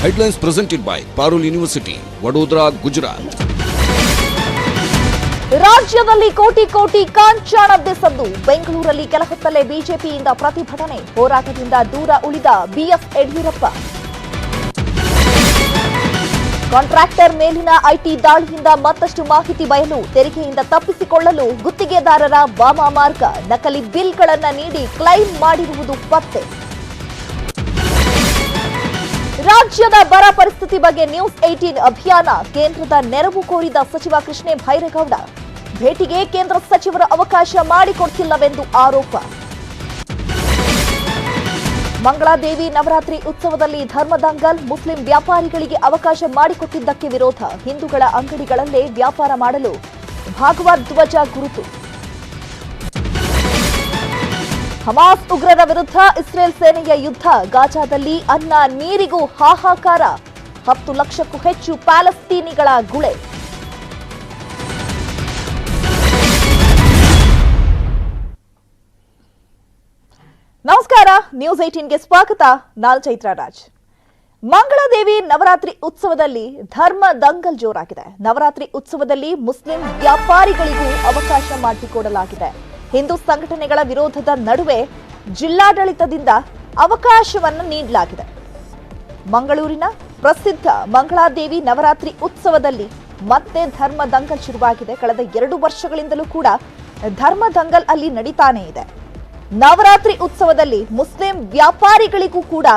Headlines presented by Parul university Vadodara, Gujarat ರಾಜ್ಯದಲ್ಲಿ ಕೋಟಿ ಕೋಟಿ ಕಾಂಚಾಣ ಸದ್ದು ಬೆಂಗಳೂರಲ್ಲಿ ಕೆಲಹೊತ್ತಲ್ಲೇ ಬಿಜೆಪಿಯಿಂದ ಪ್ರತಿಭಟನೆ. ಹೋರಾಟದಿಂದ ದೂರ ಉಳಿದ ಬಿಎಸ್ ಯಡಿಯೂರಪ್ಪ. ಕಾಂಟ್ರಾಕ್ಟರ್ ಮೇಲಿನ ಐಟಿ ದಾಳಿಯಿಂದ ಮತ್ತಷ್ಟು ಮಾಹಿತಿ ಬಯಲು ತೆರಿಗೆಯಿಂದ ತಪ್ಪಿಸಿಕೊಳ್ಳಲು ಗುತ್ತಿಗೆದಾರರ ವಾಮ ಮಾರ್ಗ. ನಕಲಿ ಬಿಲ್ಗಳನ್ನು ನೀಡಿ ಕ್ಲೈಮ್ ಮಾಡಿರುವುದು ಪತ್ತೆ. ರಾಜ್ಯದ ಬರ ಪರಿಸ್ಥಿತಿ ಬಗ್ಗೆ ನ್ಯೂಸ್ ಏಟೀನ್ ಅಭಿಯಾನ ಕೇಂದ್ರದ ನೆರವು ಕೋರಿದ ಸಚಿವ ಕೃಷ್ಣೇ ಭೈರೇಗೌಡ. ಭೇಟಿಗೆ ಕೇಂದ್ರ ಸಚಿವರ ಅವಕಾಶ ಮಾಡಿಕೊಡ್ತಿಲ್ಲವೆಂದು ಆರೋಪ. ಮಂಗಳಾದೇವಿ ನವರಾತ್ರಿ ಉತ್ಸವದಲ್ಲಿ ಧರ್ಮದಂಗಲ್ ಮುಸ್ಲಿಂ ವ್ಯಾಪಾರಿಗಳಿಗೆ ಅವಕಾಶ ಮಾಡಿಕೊಟ್ಟಿದ್ದಕ್ಕೆ ವಿರೋಧ. ಹಿಂದೂಗಳ ಅಂಗಡಿಗಳಲ್ಲೇ ವ್ಯಾಪಾರ ಮಾಡಲು. ಭಾಗವತ್ ಧ್ವಜ ಗುರುತು. ಹಮಾಸ್ ಉಗ್ರರ ವಿರುದ್ಧ ಇಸ್ರೇಲ್ ಸೇನೆಯ ಯುದ್ಧ ಗಾಜಾದಲ್ಲಿ ಅನ್ನ ನೀರಿಗೂ ಹಾಹಾಕಾರ. ಹತ್ತು ಲಕ್ಷಕ್ಕೂ ಹೆಚ್ಚು ಪ್ಯಾಲೆಸ್ತೀನಿಗಳ ಗುಳೆ. ನಮಸ್ಕಾರ ನ್ಯೂಸ್ ಏಟೀನ್ಗೆ ಸ್ವಾಗತ. ನಾನು ಚೈತ್ರ ರಾಜ್. ಮಂಗಳಾದೇವಿ ನವರಾತ್ರಿ ಉತ್ಸವದಲ್ಲಿ ಧರ್ಮ ದಂಗಲ್ ಜೋರಾಗಿದೆ. ನವರಾತ್ರಿ ಉತ್ಸವದಲ್ಲಿ ಮುಸ್ಲಿಂ ವ್ಯಾಪಾರಿಗಳಿಗೂ ಅವಕಾಶ ಮಾಡಿಕೊಡಲಾಗಿದೆ. ಹಿಂದೂ ಸಂಘಟನೆಗಳ ವಿರೋಧದ ನಡುವೆ ಜಿಲ್ಲಾಡಳಿತದಿಂದ ಅವಕಾಶವನ್ನು ನೀಡಲಾಗಿದೆ. ಮಂಗಳೂರಿನ ಪ್ರಸಿದ್ಧ ಮಂಗಳಾದೇವಿ ನವರಾತ್ರಿ ಉತ್ಸವದಲ್ಲಿ ಮತ್ತೆ ಧರ್ಮ ದಂಗಲ್ ಶುರುವಾಗಿದೆ. ಕಳೆದ ಎರಡು ವರ್ಷಗಳಿಂದಲೂ ಕೂಡ ಧರ್ಮ ದಂಗಲ್ ಅಲ್ಲಿ ನಡೀತಾನೆ ಇದೆ. ನವರಾತ್ರಿ ಉತ್ಸವದಲ್ಲಿ ಮುಸ್ಲಿಂ ವ್ಯಾಪಾರಿಗಳಿಗೂ ಕೂಡ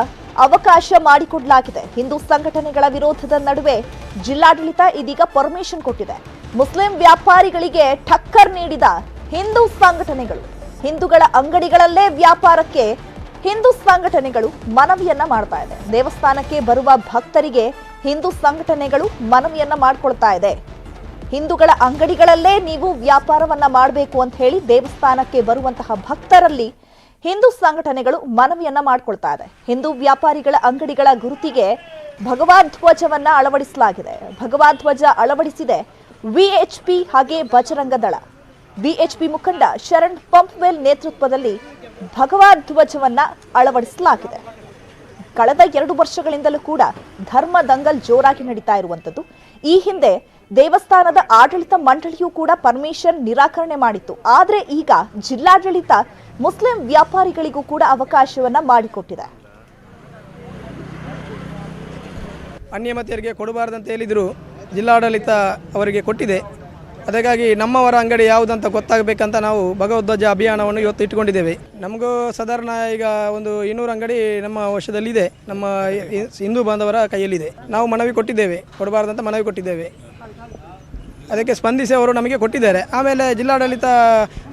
ಅವಕಾಶ ಮಾಡಿಕೊಡಲಾಗಿದೆ. ಹಿಂದೂ ಸಂಘಟನೆಗಳ ವಿರೋಧದ ನಡುವೆ ಜಿಲ್ಲಾಡಳಿತ ಇದೀಗ ಪರ್ಮಿಷನ್ ಕೊಟ್ಟಿದೆ. ಮುಸ್ಲಿಂ ವ್ಯಾಪಾರಿಗಳಿಗೆ ಠಕ್ಕರ್ ನೀಡಿದ ಹಿಂದೂ ಸಂಘಟನೆಗಳು. ಹಿಂದೂಗಳ ಅಂಗಡಿಗಳಲ್ಲೇ ವ್ಯಾಪಾರಕ್ಕೆ ಹಿಂದೂ ಸಂಘಟನೆಗಳು ಮನವಿಯನ್ನ ಮಾಡ್ತಾ ಇದೆ. ದೇವಸ್ಥಾನಕ್ಕೆ ಬರುವ ಭಕ್ತರಿಗೆ ಹಿಂದೂ ಸಂಘಟನೆಗಳು ಮನವಿಯನ್ನ ಮಾಡ್ಕೊಳ್ತಾ ಇದೆ. ಹಿಂದೂಗಳ ಅಂಗಡಿಗಳಲ್ಲೇ ನೀವು ವ್ಯಾಪಾರವನ್ನ ಮಾಡಬೇಕು ಅಂತ ಹೇಳಿ ದೇವಸ್ಥಾನಕ್ಕೆ ಬರುವಂತಹ ಭಕ್ತರಲ್ಲಿ ಹಿಂದೂ ಸಂಘಟನೆಗಳು ಮನವಿಯನ್ನ ಮಾಡ್ಕೊಳ್ತಾ ಇದೆ. ಹಿಂದೂ ವ್ಯಾಪಾರಿಗಳ ಅಂಗಡಿಗಳ ಗುರುತಿಗೆ ಭಗವಾನ್ ಧ್ವಜವನ್ನ ಅಳವಡಿಸಲಾಗಿದೆ. ಭಗವಾನ್ ಧ್ವಜ ಅಳವಡಿಸಿದೆ. ವಿಎಚ್ಪಿ ಹಾಗೆ ಬಜರಂಗ ದಳ. ವಿಎಚ್ಪಿ ಮುಖಂಡ ಶರಣ್ ಪಂಪ್ವೆಲ್ ನೇತೃತ್ವದಲ್ಲಿ ಭಗವಾನ್ ಧ್ವಜವನ್ನ ಅಳವಡಿಸಲಾಗಿದೆ. ಕಳೆದ ಎರಡು ವರ್ಷಗಳಿಂದಲೂ ಕೂಡ ಧರ್ಮ ದಂಗಲ್ ಜೋರಾಗಿ ನಡೀತಾ ಇರುವಂಥದ್ದು. ಈ ಹಿಂದೆ ದೇವಸ್ಥಾನದ ಆಡಳಿತ ಮಂಡಳಿಯೂ ಕೂಡ ಪರ್ಮಿಷನ್ ನಿರಾಕರಣೆ ಮಾಡಿತ್ತು. ಆದರೆ ಈಗ ಜಿಲ್ಲಾಡಳಿತ ಮುಸ್ಲಿಂ ವ್ಯಾಪಾರಿಗಳಿಗೂ ಕೂಡ ಅವಕಾಶವನ್ನ ಮಾಡಿಕೊಟ್ಟಿದೆ. ಅನ್ಯಮತಿಯರಿಗೆ ಕೊಡಬಾರ್ದಂತ ಹೇಳಿದರು ಜಿಲ್ಲಾಡಳಿತ ಅವರಿಗೆ ಕೊಟ್ಟಿದೆ. ಅದಕ್ಕಾಗಿ ನಮ್ಮವರ ಅಂಗಡಿ ಯಾವುದಂತ ಗೊತ್ತಾಗಬೇಕಂತ ನಾವು ಭಗವಧ್ವಜ ಅಭಿಯಾನವನ್ನು ಇವತ್ತು ಇಟ್ಟುಕೊಂಡಿದ್ದೇವೆ. ನಮಗೂ ಸಾಧಾರಣ ಈಗ ಒಂದು ಇನ್ನೂರು ಅಂಗಡಿ ನಮ್ಮ ವಶದಲ್ಲಿದೆ. ನಮ್ಮ ಹಿಂದೂ ಬಾಂಧವರ ಕೈಯಲ್ಲಿದೆ. ನಾವು ಮನವಿ ಕೊಟ್ಟಿದ್ದೇವೆ. ಕೊಡಬಾರ್ದಂತ ಮನವಿ ಕೊಟ್ಟಿದ್ದೇವೆ. ಅದಕ್ಕೆ ಸ್ಪಂದಿಸಿ ಅವರು ನಮಗೆ ಕೊಟ್ಟಿದ್ದಾರೆ. ಆಮೇಲೆ ಜಿಲ್ಲಾಡಳಿತ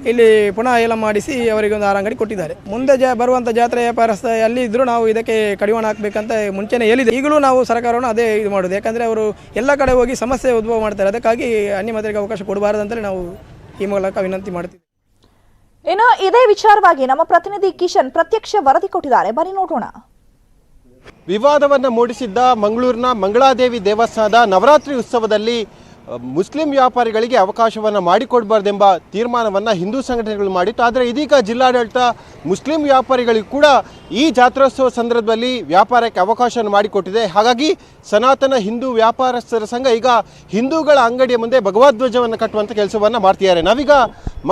ಇಲ್ಲಿ ಪುನಃ ಏಲ ಮಾಡಿಸಿ ಅವರಿಗೆ ಒಂದು ಆರಂಗಡಿ ಕೊಟ್ಟಿದ್ದಾರೆ. ಮುಂದೆ ಜ ಬರುವಂಥ ಜಾತ್ರೆ ವ್ಯಾಪಾರಸ್ಥ ಅಲ್ಲಿ ಇದ್ದರೂ ನಾವು ಇದಕ್ಕೆ ಕಡಿವಾಣ ಹಾಕಬೇಕಂತ ಮುಂಚೆನೇ ಹೇಳಿದೆ. ಈಗಲೂ ನಾವು ಸರ್ಕಾರವನ್ನು ಅದೇ ಇದು ಮಾಡೋದು. ಯಾಕಂದರೆ ಅವರು ಎಲ್ಲ ಕಡೆ ಹೋಗಿ ಸಮಸ್ಯೆ ಉದ್ಭವ ಮಾಡ್ತಾರೆ. ಅದಕ್ಕಾಗಿ ಅನ್ಯ ಮಾದರಿಗೆ ಅವಕಾಶ ಕೊಡಬಾರದಂತಲೇ ನಾವು ಈ ಮೂಲಕ ವಿನಂತಿ ಮಾಡ್ತೀವಿ. ಇನ್ನು ಇದೇ ವಿಚಾರವಾಗಿ ನಮ್ಮ ಪ್ರತಿನಿಧಿ ಕಿಶನ್ ಪ್ರತ್ಯಕ್ಷ ವರದಿ ಕೊಟ್ಟಿದ್ದಾರೆ. ಬನ್ನಿ ನೋಡೋಣ. ವಿವಾದವನ್ನು ಮೂಡಿಸಿದ್ದ ಮಂಗಳೂರಿನ ಮಂಗಳಾದೇವಿ ದೇವಸ್ಥಾನದ ನವರಾತ್ರಿ ಉತ್ಸವದಲ್ಲಿ ಮುಸ್ಲಿಂ ವ್ಯಾಪಾರಿಗಳಿಗೆ ಅವಕಾಶವನ್ನು ಮಾಡಿಕೊಡಬಾರ್ದೆಂಬ ತೀರ್ಮಾನವನ್ನು ಹಿಂದೂ ಸಂಘಟನೆಗಳು ಮಾಡಿತ್ತು. ಆದರೆ ಇದೀಗ ಜಿಲ್ಲಾಡಳಿತ ಮುಸ್ಲಿಂ ವ್ಯಾಪಾರಿಗಳಿಗೂ ಕೂಡ ಈ ಜಾತ್ರೋತ್ಸವ ಸಂದರ್ಭದಲ್ಲಿ ವ್ಯಾಪಾರಕ್ಕೆ ಅವಕಾಶವನ್ನು ಮಾಡಿಕೊಟ್ಟಿದೆ. ಹಾಗಾಗಿ ಸನಾತನ ಹಿಂದೂ ವ್ಯಾಪಾರಸ್ಥರ ಸಂಘ ಈಗ ಹಿಂದೂಗಳ ಅಂಗಡಿಯ ಮುಂದೆ ಭಗವದ್ವಜವನ್ನು ಕಟ್ಟುವಂಥ ಕೆಲಸವನ್ನು ಮಾಡ್ತಿದ್ದಾರೆ. ನಾವೀಗ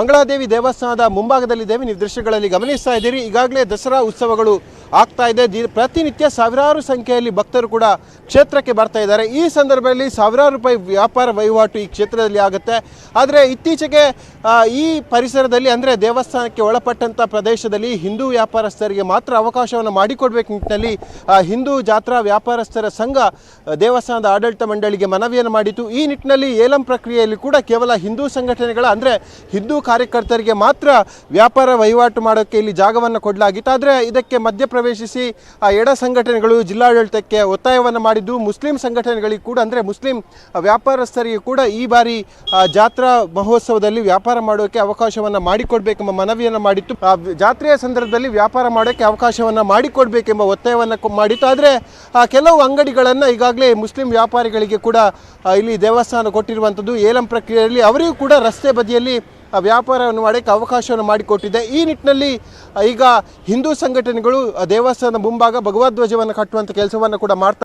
ಮಂಗಳಾದೇವಿ ದೇವಸ್ಥಾನದ ಮುಂಭಾಗದಲ್ಲಿದ್ದೇವೆ. ನೀವು ದೃಶ್ಯಗಳಲ್ಲಿ ಗಮನಿಸ್ತಾ ಇದ್ದೀರಿ. ಈಗಾಗಲೇ ದಸರಾ ಉತ್ಸವಗಳು ಆಗ್ತಾ ಇದೆ. ದಿ- ಪ್ರತಿನಿತ್ಯ ಸಾವಿರಾರು ಸಂಖ್ಯೆಯಲ್ಲಿ ಭಕ್ತರು ಕೂಡ ಕ್ಷೇತ್ರಕ್ಕೆ ಬರ್ತಾ ಇದ್ದಾರೆ. ಈ ಸಂದರ್ಭದಲ್ಲಿ ಸಾವಿರಾರು ರೂಪಾಯಿ ವ್ಯಾಪಾರ ವಹಿವಾಟು ಈ ಕ್ಷೇತ್ರದಲ್ಲಿ ಆಗುತ್ತೆ. ಆದರೆ ಇತ್ತೀಚೆಗೆ ಈ ಪರಿಸರದಲ್ಲಿ ಅಂದರೆ ದೇವಸ್ಥಾನಕ್ಕೆ ಒಳಪಟ್ಟಂಥ ಪ್ರದೇಶದಲ್ಲಿ ಹಿಂದೂ ವ್ಯಾಪಾರಸ್ಥರಿಗೆ ಮಾತ್ರ ಅವಕಾಶವನ್ನು ಮಾಡಿಕೊಡ್ಬೇಕು ನಿಟ್ಟಿನಲ್ಲಿ ಹಿಂದೂ ಜಾತ್ರಾ ವ್ಯಾಪಾರಸ್ಥರ ಸಂಘ ದೇವಸ್ಥಾನದ ಆಡಳಿತ ಮಂಡಳಿಗೆ ಮನವಿಯನ್ನು ಮಾಡಿತು. ಈ ನಿಟ್ಟಿನಲ್ಲಿ ಏಲಂ ಪ್ರಕ್ರಿಯೆಯಲ್ಲಿ ಕೂಡ ಕೇವಲ ಹಿಂದೂ ಸಂಘಟನೆಗಳ ಅಂದರೆ ಹಿಂದೂ ಕಾರ್ಯಕರ್ತರಿಗೆ ಮಾತ್ರ ವ್ಯಾಪಾರ ವಹಿವಾಟು ಮಾಡೋಕ್ಕೆ ಇಲ್ಲಿ ಜಾಗವನ್ನು ಕೊಡಲಾಗಿತ್ತು. ಆದರೆ ಇದಕ್ಕೆ ಮಧ್ಯಪ್ರವೇಶಿಸಿ ಆ ಎಡ ಸಂಘಟನೆಗಳು ಜಿಲ್ಲಾಡಳಿತಕ್ಕೆ ಒತ್ತಾಯವನ್ನು ಮಾಡಿದ್ದು ಮುಸ್ಲಿಂ ಸಂಘಟನೆಗಳಿಗೆ ಕೂಡ, ಅಂದರೆ ಮುಸ್ಲಿಂ ವ್ಯಾಪಾರಸ್ಥರಿಗೆ ಕೂಡ ಈ ಬಾರಿ ಜಾತ್ರಾ ಮಹೋತ್ಸವದಲ್ಲಿ ವ್ಯಾಪಾರ ಮಾಡೋಕ್ಕೆ ಅವಕಾಶವನ್ನು ಮಾಡಿಕೊಡ್ಬೇಕೆಂಬ ಮನವಿಯನ್ನು ಮಾಡಿತ್ತು. ಆ, ಜಾತ್ರೆಯ ಸಂದರ್ಭದಲ್ಲಿ ವ್ಯಾಪಾರ ಮಾಡೋಕ್ಕೆ ಅವಕಾಶವನ್ನು ಮಾಡಿಕೊಡ್ಬೇಕೆಂಬ ಒತ್ತಾಯವನ್ನು ಮಾಡಿತ್ತು. ಆದರೆ, ಆ, ಕೆಲವು ಅಂಗಡಿಗಳನ್ನು ಈಗಾಗಲೇ ಮುಸ್ಲಿಂ ವ್ಯಾಪಾರಿಗಳಿಗೆ ಕೂಡ ಇಲ್ಲಿ ದೇವಸ್ಥಾನ ಕೊಟ್ಟಿರುವಂಥದ್ದು ಏಲಂ ಪ್ರಕ್ರಿಯೆಯಲ್ಲಿ ಅವರಿಗೂ ಕೂಡ ರಸ್ತೆ ಬದಿಯಲ್ಲಿ ವ್ಯಾಪಾರವನ್ನು ಮಾಡೋಕ್ಕೆ ಅವಕಾಶವನ್ನು ಮಾಡಿಕೊಟ್ಟಿದೆ. ಈ ನಿಟ್ಟಿನಲ್ಲಿ ಈಗ ಹಿಂದೂ ಸಂಘಟನೆಗಳು ದೇವಸ್ಥಾನದ ಮುಂಭಾಗ ಭಗವದ್ವಜವನ್ನು ಕಟ್ಟುವಂಥ ಕೆಲಸವನ್ನು ಕೂಡ ಮಾಡ್ತಾ